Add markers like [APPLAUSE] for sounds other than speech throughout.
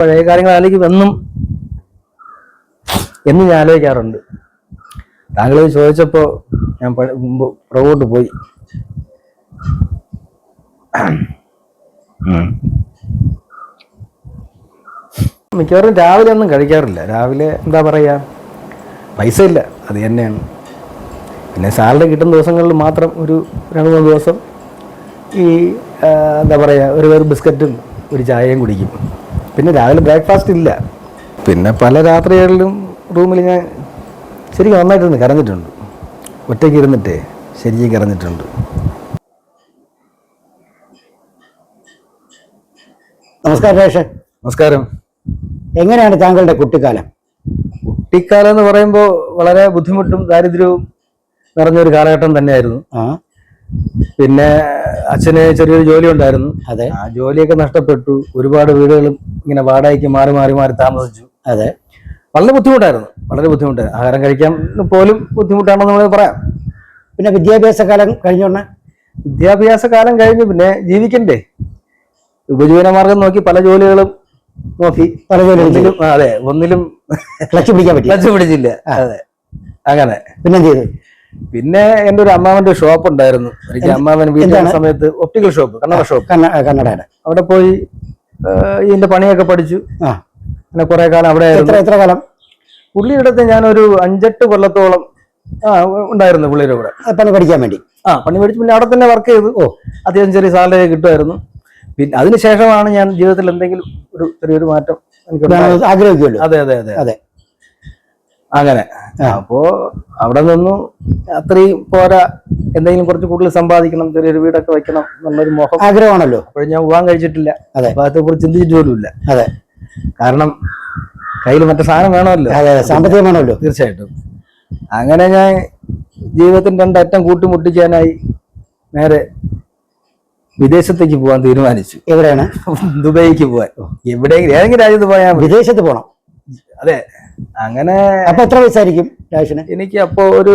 പഴയ കാര്യങ്ങൾ ആലോചിക്കും എന്നും എന്ന് ഞാൻ ആലോചിക്കാറുണ്ട്. താങ്കൾ ചോദിച്ചപ്പോൾ ചോദിച്ചപ്പോ ഞാൻ പുറകോട്ട് പോയി. മിക്കവാറും രാവിലെ ഒന്നും കഴിക്കാറില്ല. രാവിലെ എന്താ പറയാ? പൈസ ഇല്ല. അത് തന്നെയാണ്. പിന്നെ സാലറി കിട്ടുന്ന ദിവസങ്ങളിൽ മാത്രം ഒരു രണ്ട് മൂന്ന് ദിവസം ഈ എന്താ പറയുക ഒരു വേറെ ബിസ്ക്കറ്റും ഒരു ചായയും കുടിക്കും. പിന്നെ രാവിലെ ബ്രേക്ക്ഫാസ്റ്റ് ഇല്ല. പിന്നെ പല രാത്രികളിലും റൂമിൽ ഞാൻ ശരിക്കും നന്നായിട്ടിരുന്ന് കരഞ്ഞിട്ടുണ്ട്. ഒറ്റയ്ക്ക് ഇരുന്നിട്ടേ ശരിക്കും കരഞ്ഞിട്ടുണ്ട്. നമസ്കാരം രേഷൻ. നമസ്കാരം. എങ്ങനെയാണ് താങ്കളുടെ കുട്ടിക്കാലം? കുട്ടിക്കാലം എന്ന് പറയുമ്പോൾ വളരെ ബുദ്ധിമുട്ടും ദാരിദ്ര്യവും നിറഞ്ഞൊരു കാലഘട്ടം തന്നെയായിരുന്നു. ആ. പിന്നെ അച്ഛന് ചെറിയൊരു ജോലി ഉണ്ടായിരുന്നു അതെ. ആ ജോലിയൊക്കെ നഷ്ടപ്പെട്ടു. ഒരുപാട് വീടുകളും ഇങ്ങനെ വാടകയ്ക്ക് മാറി മാറി മാറി താമസിച്ചു. അതെ. വളരെ ബുദ്ധിമുട്ടായിരുന്നു. വളരെ ബുദ്ധിമുട്ടായിരുന്നു. ആഹാരം കഴിക്കാൻ പോലും ബുദ്ധിമുട്ടാണെന്ന് നമ്മൾ പറയാം. പിന്നെ വിദ്യാഭ്യാസ കാലം കഴിഞ്ഞോണ്ട് വിദ്യാഭ്യാസ കാലം കഴിഞ്ഞു. പിന്നെ ജീവിക്കണ്ടേ? ഉപജീവന മാർഗം നോക്കി പല ജോലികളും നോക്കി. പല ജോലികളും അതെ ഒന്നിലും ക്ലച്ച് പിടിക്കാൻ പറ്റില്ല ക്ലച്ച് പിടിച്ചില്ല. അതെ. അങ്ങനെ. പിന്നെ ചെയ്തു? പിന്നെ എന്റെ ഒരു അമ്മാവന്റെ ഷോപ്പ് ഉണ്ടായിരുന്നു. എനിക്ക് അമ്മാവൻ വീട്ടിൽ സമയത്ത് ഒപ്റ്റിക്കൽ ഷോപ്പ് കണ്ണട ഷോപ്പ് കന്ന- കന്നഡയുടെ അവിടെ പോയി ഇതിന്റെ പണിയൊക്കെ പഠിച്ചു. പിന്നെ കുറെ കാലം അവിടെ എത്ര കാലം? പുള്ളിയുടെ അടുത്ത് ഞാനൊരു അഞ്ചെട്ട് കൊല്ലത്തോളം ആ ഉണ്ടായിരുന്നു പുള്ളിയുടെ കൂടെ. പണി പഠിക്കാൻ വേണ്ടി. ആ പണി പഠിച്ചു പിന്നെ അവിടെ തന്നെ വർക്ക് ചെയ്തു. ഓ. അത്യാവശ്യം ചെറിയ സാലറി കിട്ടുമായിരുന്നു. പിന്നെ അതിനുശേഷമാണ് ഞാൻ ജീവിതത്തിൽ എന്തെങ്കിലും ഒരു ചെറിയൊരു മാറ്റം എനിക്ക് ആഗ്രഹിക്കുമല്ലോ. അതെ അതെ അതെ. അതെ. അങ്ങനെ. അപ്പോ അവിടെ നിന്നും അത്രയും പോരാ. എന്തെങ്കിലും കുറച്ച് കൂടുതൽ സമ്പാദിക്കണം ചെറിയൊരു വീടൊക്കെ വെക്കണം എന്നുള്ളൊരു മോഹം. ആഗ്രഹമാണല്ലോ. അപ്പോൾ ഞാൻ പോകാൻ കഴിച്ചിട്ടില്ല. അതെ. അപ്പൊ കുറിച്ച് ചിന്തിച്ചിട്ട് പോലുമില്ല. അതെ. കാരണം കയ്യിൽ മറ്റേ സാധനം വേണമല്ലോ. അതെ അതെ. വേണമല്ലോ. തീർച്ചയായിട്ടും. അങ്ങനെ ഞാൻ ജീവിതത്തിന്റെ രണ്ടറ്റം കൂട്ടിമുട്ടിക്കാനായി നേരെ വിദേശത്തേക്ക് പോകാൻ തീരുമാനിച്ചു. എവിടെയാണ്? ദുബൈക്ക് പോകാൻ എവിടെയെങ്കിലും ഏതെങ്കിലും രാജ്യത്ത് പോയാൽ വിദേശത്ത് പോണം. അതെ. അങ്ങനെ അപ്പൊ എത്ര വയസ്സായിരിക്കും രാജേഷിന്? എനിക്ക് അപ്പോ ഒരു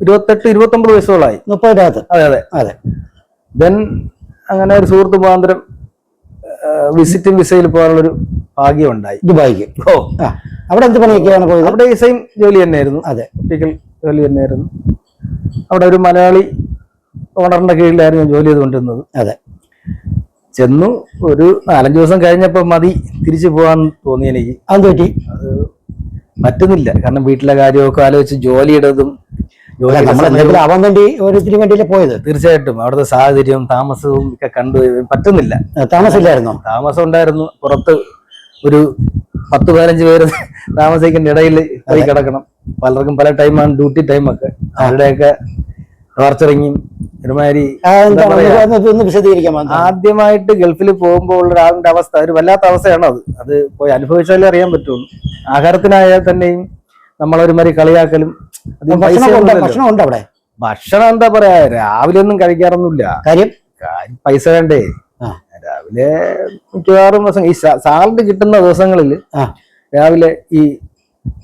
ഇരുപത്തെട്ട് ഇരുപത്തൊമ്പത് വയസ്സോളായി മുപ്പതിന്റെ അകത്ത് അതെ അതെ. അതെ. ദെൻ അങ്ങനെ ഒരു സുഹൃത്ത് മുഖാന്തരം വിസിറ്റിംഗ് വിസയിൽ പോകാനുള്ളൊരു ഭാഗ്യം ഉണ്ടായി ദുബായിക്ക് ഓ. അവിടെ എന്ത് പണിയൊക്കെയാണ് പോയത്? അവിടെ ഈ സെയിം ജോലി തന്നെയായിരുന്നു. അതെ. ഒപ്റ്റിക്കൽ ജോലി തന്നെയായിരുന്നു. അവിടെ ഒരു മലയാളി ഓണറിന്റെ കീഴിലായിരുന്നു ഞാൻ ജോലി ചെയ്തുകൊണ്ടിരുന്നത്. അതെ. ചെന്നു ഒരു നാലഞ്ച് ദിവസം കഴിഞ്ഞപ്പോ മതി തിരിച്ചു പോകാൻ തോന്നി എനിക്ക്. അത് പറ്റി. പറ്റുന്നില്ല. കാരണം വീട്ടിലെ കാര്യമൊക്കെ ആലോചിച്ച് ജോലിയുടേതും വേണ്ടി ഓരോരുത്തരും വേണ്ടിയല്ലേ പോയത്? തീർച്ചയായിട്ടും. അവിടുത്തെ സാഹചര്യവും താമസവും ഒക്കെ കണ്ടു പറ്റുന്നില്ല. താമസമില്ലായിരുന്നു താമസമില്ലായിരുന്നോ? താമസം ഉണ്ടായിരുന്നു. പുറത്ത് ഒരു പത്ത് പതിനഞ്ച് പേര് താമസിക്കുന്ന ഇടയിൽ പോയി കിടക്കണം. പലർക്കും പല ടൈമാണ് ഡ്യൂട്ടി ടൈമൊക്കെ അവരുടെയൊക്കെ ടോർച്ചറിങ്ങും ഒരുമാതിരി? ആദ്യമായിട്ട് ഗൾഫിൽ പോകുമ്പോൾ ഉള്ള ഒരാളുടെ അവസ്ഥ ഒരു വല്ലാത്ത അവസ്ഥയാണ് അത്? അത് പോയി അനുഭവിച്ചാലേ അറിയാൻ പറ്റുള്ളൂ. ആഹാരത്തിനായാൽ തന്നെയും നമ്മളൊരുമാതിരി കളിയാക്കലും ഭക്ഷണം ഉണ്ട് അവിടെ? ഭക്ഷണം എന്താ പറയാ രാവിലെ ഒന്നും കഴിക്കാറൊന്നുമില്ല. കാര്യം? പൈസ വേണ്ടേ? രാവിലെ മിക്കവാറും ദിവസം ഈ സാലറി കിട്ടുന്ന ദിവസങ്ങളിൽ രാവിലെ ഈ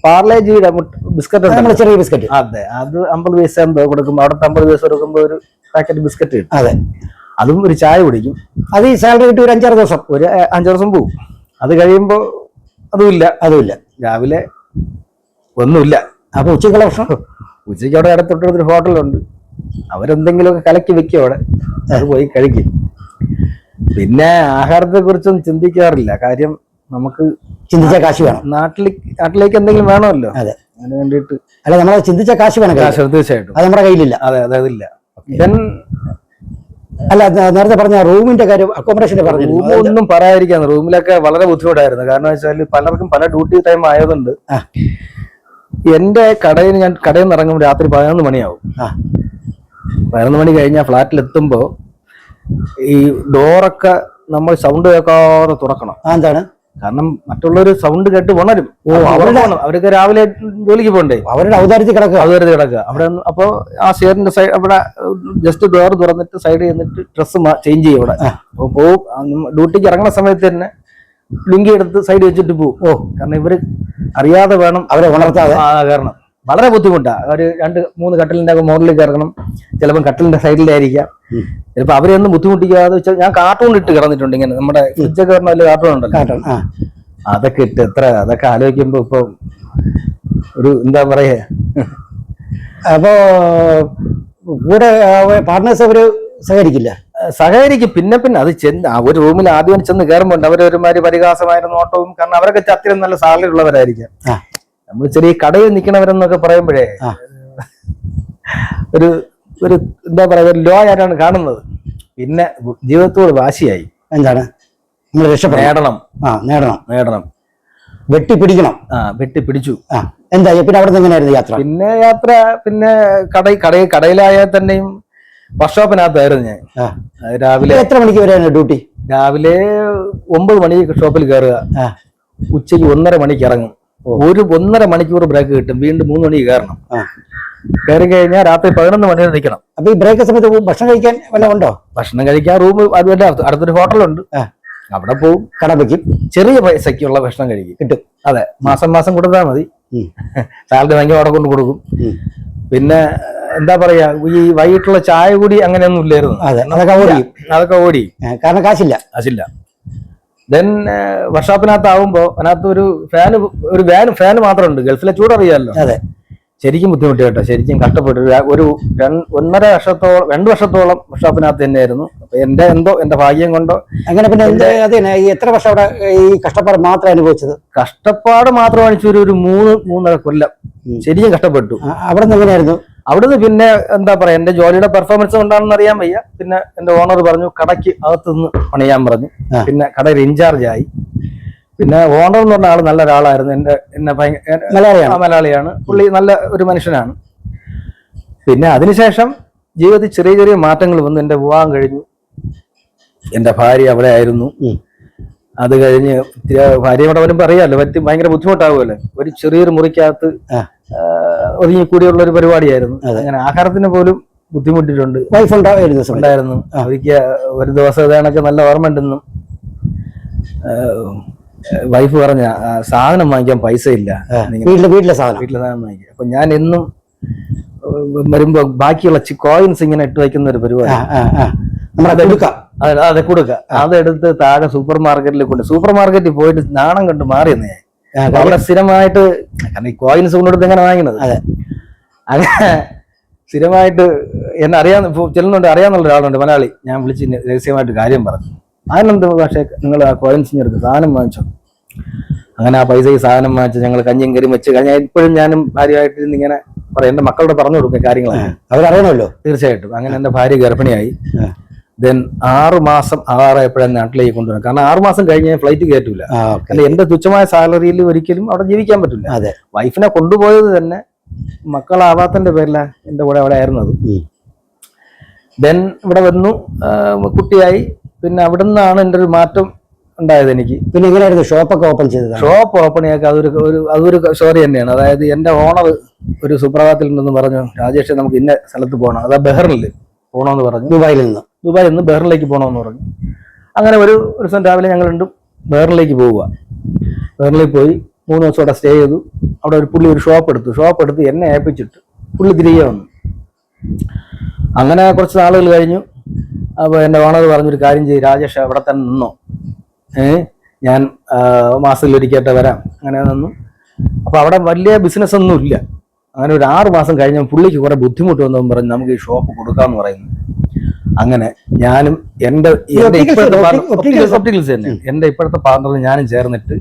പാർലേജിയുടെ ബിസ്ക്കറ്റ് നമ്മൾ ചെറിയ ബിസ്ക്കറ്റ്. അതെ അത് അമ്പത് പൈസ എന്തോ കൊടുക്കുമ്പോൾ അവിടുത്തെ അമ്പത് പൈസ കൊടുക്കുമ്പോൾ ഒരു പാക്കറ്റ് ബിസ്ക്കറ്റ് കിട്ടും. അതെ. അതും ഒരു ചായ കുടിക്കും. അത് ഈ സാലറി കിട്ടി ഒരു അഞ്ചാറ് ദിവസം. ഒരു അഞ്ചാറ് അഞ്ച് ദിവസം പോവും. അത് കഴിയുമ്പോൾ അതുമില്ല. അതുമില്ല. രാവിലെ ഒന്നുമില്ല. അപ്പൊ ഉച്ചക്കുള്ള ഭക്ഷണം? [LAUGHS] ഉച്ചയ്ക്ക് അവിടെ അടുത്തൊട്ടടുത്തൊരു ഹോട്ടലുണ്ട്. അവരെന്തെങ്കിലുമൊക്കെ കലക്കി വെക്കും അവിടെ. അത് പോയി കഴിക്കും. പിന്നെ ആഹാരത്തെ കുറിച്ചൊന്നും ചിന്തിക്കാറില്ല. കാര്യം നമുക്ക് ചിന്തിച്ച കാശ് വേണം. നാട്ടിൽ നാട്ടിലേക്ക് എന്തെങ്കിലും വേണമല്ലോ? അതെ. അതിന് വേണ്ടിയിട്ട് അല്ല നമ്മളെ ചിന്തിച്ച കാശ് വേണം. കാശ് തീർച്ചയായിട്ടും. അത് നമ്മുടെ കയ്യിലില്ല. അതെ അതെ അതില്ല. ദെൻ അല്ല നേരത്തെ പറഞ്ഞ റൂമിന്റെ കാര്യം അക്കോമഡേഷന്റെ പറഞ്ഞു റൂം ഒന്നും പറയാതിരിക്കാൻ റൂമിലൊക്കെ വളരെ ബുദ്ധിമുട്ടായിരുന്നു. കാരണം വെച്ചാൽ പലർക്കും പല ഡ്യൂട്ടി ടൈം ആയതുകൊണ്ട്. എന്റെ കടയിൽ ഞാൻ കടയിൽ നിന്ന് ഇറങ്ങുമ്പോൾ രാത്രി പതിനൊന്ന് മണിയാവും. പതിനൊന്ന് മണി കഴിഞ്ഞാൽ ഫ്ലാറ്റിൽ എത്തുമ്പോൾ ഈ ഡോറൊക്കെ നമ്മൾ സൗണ്ട് കേൾക്കാതെ തുറക്കണം. എന്താണ്? കാരണം മറ്റുള്ളവർ സൗണ്ട് കേട്ട് ഉണരും. ഓ, അവരുടെ- അവരൊക്കെ രാവിലെ ജോലിക്ക് പോകണ്ടേ? അവരുടെ ഔദാര്യത്തിൽ കിടക്കുക. അത് കിടക്കുക. അവിടെ അപ്പൊ അപ്പോൾ ആ ഷെയറിന്റെ സൈഡ് അവിടെ ജസ്റ്റ് ഡോർ തുറന്നിട്ട് സൈഡ് ചെന്നിട്ട് ഡ്രസ്സ് ചേഞ്ച് ചെയ്യും അവിടെ. ആ. അപ്പോൾ പോവും. ഡ്യൂട്ടിക്ക് ഇറങ്ങുന്ന സമയത്ത് തന്നെ ലുങ്കി എടുത്ത് സൈഡ് വെച്ചിട്ട് പോവും. ഓ. കാരണം ഇവർ അറിയാതെ വേണം അവരെ ഉണർത്താതെ. കാരണം. വളരെ ബുദ്ധിമുട്ടാണ് ഒരു രണ്ട് മൂന്ന് കട്ടിലിന്റെ ഒക്കെ മുകളിൽ കയറണം ചിലപ്പം കട്ടിലിന്റെ സൈഡിലായിരിക്കാം. ചിലപ്പോൾ അവരെയൊന്നും ബുദ്ധിമുട്ടിക്കാതെ വെച്ചാൽ ഞാൻ കാർട്ടൂൺ ഇട്ട് കിടന്നിട്ടുണ്ട് ഇങ്ങനെ. നമ്മുടെ ഫ്രിഡ്ജൊക്കെ പറഞ്ഞ വലിയ കാർട്ടൂൺ ഉണ്ടല്ലോ. അതൊക്കെ ഇട്ട് എത്ര അതൊക്കെ ആലോചിക്കുമ്പോൾ ഇപ്പൊ ഒരു എന്താ പറയാ? അപ്പോ കൂടെ പാർട്ട്നേഴ്സ് അവർ സഹകരിക്കില്ല? സഹകരിക്കും. പിന്നെ പിന്നെ അത് ചെന്ന് ഒരു റൂമിൽ ആദ്യം ചെന്ന് കയറുമ്പോൾ അവരൊരുമാതിരി പരിഹാസമായിരുന്നു ഓട്ടവും കാരണം അവരൊക്കെ അത്രയും നല്ല സാലറി ഉള്ളവരായിരിക്കാം. നമ്മൾ ചെറിയ കടയിൽ നിൽക്കണവരെന്നൊക്കെ പറയുമ്പോഴേ ഒരു ഒരു എന്താ പറയുക ഒരു ലോ ആയിട്ടാണ് കാണുന്നത്. പിന്നെ ജീവിതത്തോട് വാശിയായി. എന്താണ്? നമ്മൾ രക്ഷപ്പെടണം. ആ നേടണം. നേടണം. വെട്ടിപിടിക്കണം ആ വെട്ടി പിടിച്ചു ആ. എന്താ പിന്നെ അവിടെ എങ്ങനെയായിരുന്നു യാത്ര? പിന്നെ യാത്ര പിന്നെ കട കട കടയിലായാൽ തന്നെയും വർക്ക്ഷോപ്പിനകത്തായിരുന്നു ഞാൻ. രാവിലെ എത്ര മണിക്ക് വരെയാണ് ഡ്യൂട്ടി? രാവിലെ ഒമ്പത് മണിക്ക് ഷോപ്പിൽ കയറുക. ഉച്ചയ്ക്ക് ഒന്നര മണിക്ക് ഇറങ്ങും. ഒരു ഒന്നര മണിക്കൂർ ബ്രേക്ക് കിട്ടും. വീണ്ടും മൂന്ന് മണി കയറണം. കയറി കഴിഞ്ഞാൽ രാത്രി പതിനൊന്ന് മണി വരെ നിൽക്കണം. അപ്പൊ ഈ ബ്രേക്ക് സമയത്ത് ഭക്ഷണം കഴിക്കാൻ വല്ല ഉണ്ടോ? ഭക്ഷണം കഴിക്കാൻ റൂം അതുപോലെ അടുത്ത് അടുത്തൊരു ഹോട്ടലുണ്ട്. അവിടെ പോവും. കട വയ്ക്കും ചെറിയ പൈസയ്ക്കുള്ള ഭക്ഷണം കഴിക്കും. കിട്ടും. അതെ. മാസം മാസം കൊടുത്താൽ മതി. സാലറി വാങ്ങി അവിടെ കൊണ്ട് കൊടുക്കും. പിന്നെ എന്താ പറയാ ഈ വൈകിട്ടുള്ള ചായ കൂടി അങ്ങനെയൊന്നും ഇല്ലായിരുന്നു. അതെ. അതൊക്കെ ഓടി അതൊക്കെ ഓടി കാരണം കാശില്ല. അതില്ല ദെൻ വർഷാപ്പിനകത്താവുമ്പോ അതിനകത്ത് ഒരു ഫാന് ഒരു വാൻ ഫാൻ മാത്രമുണ്ട്. ഗൾഫിലെ ചൂടറിയാമല്ലോ അതെ. ശരിക്കും ബുദ്ധിമുട്ടി കേട്ടോ ശരിക്കും കഷ്ടപ്പെട്ടു ഒരു- ഒന്നര വർഷത്തോളം രണ്ട് വർഷത്തോളം വർഷാപ്പിനകത്ത് തന്നെയായിരുന്നു. അപ്പൊ എന്റെ എന്തോ എന്റെ ഭാഗ്യം കൊണ്ടോ? അങ്ങനെ പിന്നെ എത്ര വർഷം അവിടെ ഈ കഷ്ടപ്പാട് മാത്രം അനുഭവിച്ചത്? കഷ്ടപ്പാട് മാത്രം അണിച്ചൊരു ഒരു മൂന്ന് മൂന്നര കൊല്ലം. ശരിക്കും കഷ്ടപ്പെട്ടു. അവിടെ നിന്ന് എങ്ങനെയായിരുന്നു? അവിടുന്ന് പിന്നെ എന്താ പറയാ എന്റെ ജോലിയുടെ പെർഫോമൻസ് കൊണ്ടാണെന്ന് അറിയാൻ വയ്യ. പിന്നെ എന്റെ ഓണർ പറഞ്ഞു കടയ്ക്ക് അകത്തുനിന്ന് പണിയാൻ പറഞ്ഞു. പിന്നെ കടയിൽ ഇൻചാർജ് ആയി. പിന്നെ ഓണർ എന്ന് പറഞ്ഞ ആൾ നല്ല ഒരാളായിരുന്നു എന്റെ എന്നെ ഭയങ്കര മലയാളിയാണ്. മലയാളിയാണ്. പുള്ളി നല്ല ഒരു മനുഷ്യനാണ്. പിന്നെ അതിനുശേഷം ജീവിതത്തിൽ ചെറിയ ചെറിയ മാറ്റങ്ങൾ വന്നു എന്റെ വിവാഹം കഴിഞ്ഞു. എന്റെ ഭാര്യ അവിടെ ആയിരുന്നു. അത് കഴിഞ്ഞ് ഇത്തിരി ഭാര്യ ഇവിടെ വരുമ്പോ അറിയാലോ പറ്റി ഭയങ്കര ബുദ്ധിമുട്ടാവുമല്ലേ. ഒരു ചെറിയൊരു മുറിക്കകത്ത് ഒതുങ്ങി കൂടിയുള്ള ഒതുങ്ങിക്കൂടിയുള്ള ഒരു പരിപാടിയായിരുന്നു. അങ്ങനെ ആഹാരത്തിന് പോലും ബുദ്ധിമുട്ടിട്ടുണ്ട്. വൈഫ് ഉണ്ടായിരുന്നു. ഒരിക്കൽ ഒരു ദിവസം ഇതാണൊക്കെ നല്ല ഓർമ്മ ഉണ്ടെന്നും വൈഫ് പറഞ്ഞ സാധനം വാങ്ങിക്കാൻ പൈസ ഇല്ല വീട്ടിലെ വീട്ടിലെ സാധനം. വീട്ടിലെ സാധനം വാങ്ങിക്കുക അപ്പൊ ഞാൻ എന്നും വരുമ്പോ ബാക്കിയുള്ള കോയിൻസ് ഇങ്ങനെ ഇട്ട് വയ്ക്കുന്ന ഒരു പരിപാടി അതെ അതെ കൊടുക്ക. അതെടുത്ത് താഴെ സൂപ്പർ മാർക്കറ്റിൽ കൊണ്ട് സൂപ്പർ മാർക്കറ്റിൽ പോയിട്ട് നാണം കണ്ട് മാറിയെന്ന്. ഞാൻ അവിടെ സ്ഥിരമായിട്ട് കാരണം ഈ കോയിൻസ് കൊണ്ടെടുത്ത് എങ്ങനെ വാങ്ങിയത്? അതെ. അങ്ങനെ സ്ഥിരമായിട്ട് എന്നെ അറിയാൻ ചെല്ലുന്നുണ്ട് അറിയാന്നുള്ള ഒരാളുണ്ട് മലയാളി. ഞാൻ വിളിച്ച് രഹസ്യമായിട്ട് കാര്യം പറഞ്ഞു. അതിനെന്ത് പക്ഷേ നിങ്ങൾ ആ കോയിൻസ് എടുത്ത് സാധനം വാങ്ങിച്ചോ? അങ്ങനെ ആ പൈസ ഈ സാധനം വാങ്ങിച്ച് ഞങ്ങൾ കഞ്ഞിയും കരിയും വെച്ച് കഴിഞ്ഞാൽ ഇപ്പോഴും ഞാനും ഭാര്യയായിട്ട് ഇങ്ങനെ പറയാം. എന്റെ മക്കളോട് പറഞ്ഞു കൊടുക്കുക കാര്യങ്ങളാണ് അവരറിയണമല്ലോ. തീർച്ചയായിട്ടും. അങ്ങനെ എന്റെ ഭാര്യ ഗർഭിണിയായി. ദെൻ ആറ് മാസം ആറായപ്പോഴാണ് നാട്ടിലേക്ക് കൊണ്ടുവരണം കാരണം ആറ് മാസം കഴിഞ്ഞ് ഞാൻ ഫ്ലൈറ്റ് കയറ്റൂല. അല്ല എന്റെ തുച്ഛമായ സാലറിയിൽ ഒരിക്കലും അവിടെ ജീവിക്കാൻ പറ്റില്ല. അതെ. വൈഫിനെ കൊണ്ടുപോയത് തന്നെ മക്കളാവാത്തന്റെ പേരില എന്റെ കൂടെ അവിടെ ആയിരുന്നത്. ദെൻ ഇവിടെ വന്നു. കുട്ടിയായി. പിന്നെ അവിടെ നിന്നാണ് എന്റെ ഒരു മാറ്റം ഉണ്ടായത് എനിക്ക്. പിന്നെ എങ്ങനെയായിരുന്നു? ഷോപ്പൊക്കെ ഓപ്പൺ ചെയ്തത് ഷോപ്പ് ഓപ്പൺ ചെയ്യാൻ അതൊരു ഒരു അതൊരു സ്റ്റോറി തന്നെയാണ്. അതായത് എന്റെ ഓണർ ഒരു സുപ്രഭാതത്തിൽ ഉണ്ടെന്ന് പറഞ്ഞു രാജേഷ് നമുക്ക് ഇന്ന സ്ഥലത്ത് പോകണം അതാ ബെഹറിനിൽ പോകണമെന്ന് പറഞ്ഞു. ദുബായിൽ നിന്ന്. ദുബായിൽ നിന്ന് ബെഹറിലേക്ക് പോകണമെന്ന് പറഞ്ഞു. അങ്ങനെ ഒരു ദിവസം രാവിലെ ഞങ്ങൾ രണ്ടും ബെഹറിലേക്ക് പോവുക. ബെഹറിലേക്ക് പോയി മൂന്ന് ദിവസം അവിടെ സ്റ്റേ ചെയ്തു. അവിടെ ഒരു പുള്ളി ഒരു ഷോപ്പ് എടുത്തു. ഷോപ്പ് എടുത്ത് എന്നെ ഏൽപ്പിച്ചിട്ട് പുള്ളി തിരികെ വന്നു. അങ്ങനെ കുറച്ച് നാളുകൾ കഴിഞ്ഞു. അപ്പോൾ എന്റെ ഓണർ പറഞ്ഞൊരു കാര്യം ചെയ്യും രാജേഷ് അവിടെ തന്നെ നിന്നോ. ഞാൻ ഒരിക്കട്ടെ വരാം. അങ്ങനെ നിന്നു. അപ്പോൾ അവിടെ വലിയ ബിസിനസ് ഒന്നും ഇല്ല അങ്ങനെ ഒരു ആറ് മാസം കഴിഞ്ഞ പുള്ളിക്ക് കുറേ ബുദ്ധിമുട്ട് വന്നതും പറഞ്ഞ് നമുക്ക് ഈ ഷോപ്പ് കൊടുക്കാമെന്ന് പറയുന്നു. അങ്ങനെ ഞാനും എന്റെ opticals ഇപ്പോഴത്തെ ഒപ്റ്റിക്കൽസ് തന്നെ. എന്റെ ഇപ്പോഴത്തെ പാർട്ണർ ഞാനും ചേർന്നിട്ട്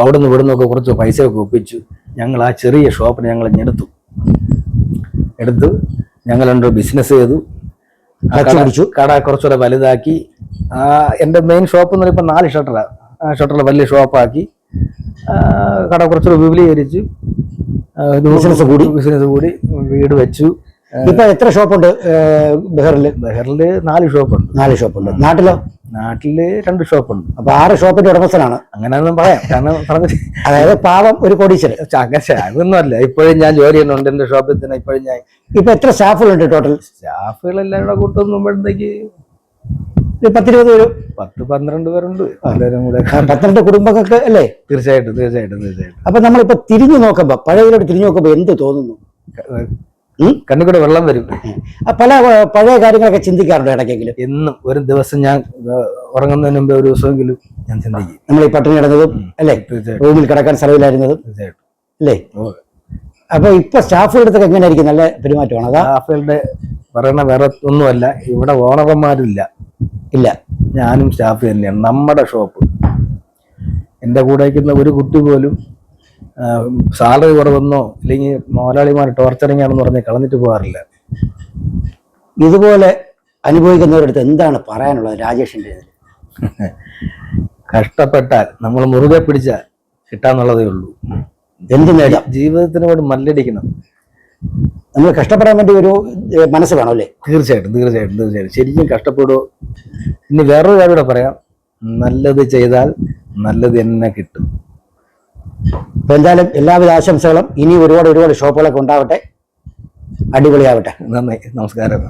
അവിടെ നിന്ന് ഇവിടെ നിന്നൊക്കെ കുറച്ച് പൈസയൊക്കെ ഒപ്പിച്ചു. ഞങ്ങൾ ആ ചെറിയ ഷോപ്പിന് ഞങ്ങൾ എടുത്തു. എടുത്ത്. ഞങ്ങൾ രണ്ട് ബിസിനസ് ചെയ്തു. കട-. കുറച്ചുകൂടെ വലുതാക്കി. ആ എന്റെ മെയിൻ ഷോപ്പ് എന്ന് പറയുമ്പോൾ നാല് ഷട്ടറാണ് ആ. ഷട്ടറിൽ വലിയ ഷോപ്പാക്കി കട കുറച്ചുകൂടെ വിപുലീകരിച്ചു. ബിസിനസ് കൂടി. ബിസിനസ് കൂടി. വീട് വെച്ചു. ഇപ്പൊ എത്ര ഷോപ്പുണ്ട് ബഹറിൽ ബഹറിൽ നാല് ഷോപ്പുണ്ട്. നാല് ഷോപ്പുണ്ട്. നാട്ടിലോ? നാട്ടിൽ രണ്ട് ഷോപ്പുണ്ട്. അപ്പൊ ആറ് ഷോപ്പിന്റെ ഉടമസ്ഥനാണ്. അങ്ങനെയൊന്നും പറയാം. കാരണം പറഞ്ഞു അതായത് പാവം ഒരു കോടീശ്വരൻ. അതൊന്നും അല്ല. ഇപ്പോഴും ഞാൻ ജോലി ചെയ്യുന്നുണ്ട് എന്റെ ഷോപ്പിൽ തന്നെ. ഇപ്പോഴും ഞാൻ ഇപ്പൊ എത്ര സ്റ്റാഫുകളുണ്ട് ടോട്ടൽ സ്റ്റാഫുകളെല്ലാം കൂടെ കൂട്ടുമ്പോഴത്തേക്ക് ഒരു പത്തിരുപത് പേരും. പത്ത് പന്ത്രണ്ട് പേരുണ്ട്. എല്ലാവരും കൂടെ പന്ത്രണ്ട് കുടുംബങ്ങൾക്ക് അല്ലേ? തീർച്ചയായിട്ടും തീർച്ചയായിട്ടും തീർച്ചയായിട്ടും. അപ്പൊ നമ്മളിപ്പോ തിരിഞ്ഞു നോക്കുമ്പോ പഴയതിലോട്ട് തിരിഞ്ഞു നോക്കുമ്പോ എന്ത് തോന്നുന്നു? ഉം? കണ്ണിൽ കൂടെ വെള്ളം വരും. പല പഴയ കാര്യങ്ങളൊക്കെ ചിന്തിക്കാറുണ്ട് ഇടയ്ക്കെങ്കിലും? എന്നും ഒരു ദിവസം ഞാൻ ഉറങ്ങുന്നതിന് മുമ്പ് ഒരു ദിവസമെങ്കിലും ഞാൻ ചിന്തിക്കും. നമ്മൾ ഈ പട്ടിണി കിടന്നതും അല്ലേ? റൂമിൽ കിടക്കാൻ സ്ഥലമില്ലായിരുന്നതും തീർച്ചയായിട്ടും. അല്ലേ? അപ്പൊ ഇപ്പൊ സ്റ്റാഫുകളുടെ എങ്ങനെയായിരിക്കും? നല്ല പെരുമാറ്റമാണ്? അതാ? സ്റ്റാഫുകളുടെ പറയണ വേറെ ഒന്നുമല്ല. ഇവിടെ ഓണർമാരില്ല. ഇല്ല. ഞാനും സ്റ്റാഫ് തന്നെയാണ്. നമ്മുടെ ഷോപ്പ്. എന്റെ കൂടെ ഒരു കുട്ടി പോലും സാലറി കുറവെന്നോ അല്ലെങ്കിൽ മുതലാളിമാർ ടോർച്ചറിങ് ആണെന്ന് പറഞ്ഞ് കളഞ്ഞിട്ട് പോകാറില്ല. ഇതുപോലെ അനുഭവിക്കുന്നവരടുത്ത് എന്താണ് പറയാനുള്ളത് രാജേഷിന്റെ [LAUGHS] കഷ്ടപ്പെട്ടാൽ നമ്മൾ മുറുകെ പിടിച്ചാൽ കിട്ടാന്നുള്ളതേ ഉള്ളൂ. എന്ത് നേടാം ജീവിതത്തിനോട് മല്ലടിക്കണം. നമ്മൾ കഷ്ടപ്പെടാൻ വേണ്ടി ഒരു മനസ്സ് വേണം അല്ലേ? തീർച്ചയായിട്ടും തീർച്ചയായിട്ടും തീർച്ചയായിട്ടും. ശരിക്കും കഷ്ടപ്പെടുമോ ഇനി വേറൊരു കാര്യം കൂടെ പറയാം. നല്ലത് ചെയ്താൽ നല്ലത് എന്നെ കിട്ടും. എന്തായാലും എല്ലാവിധ ആശംസകളും ഇനി ഒരുപാട് ഒരുപാട് ഷോപ്പുകളൊക്കെ ഉണ്ടാവട്ടെ. അടിപൊളിയാവട്ടെ. നന്ദി നമസ്കാരം.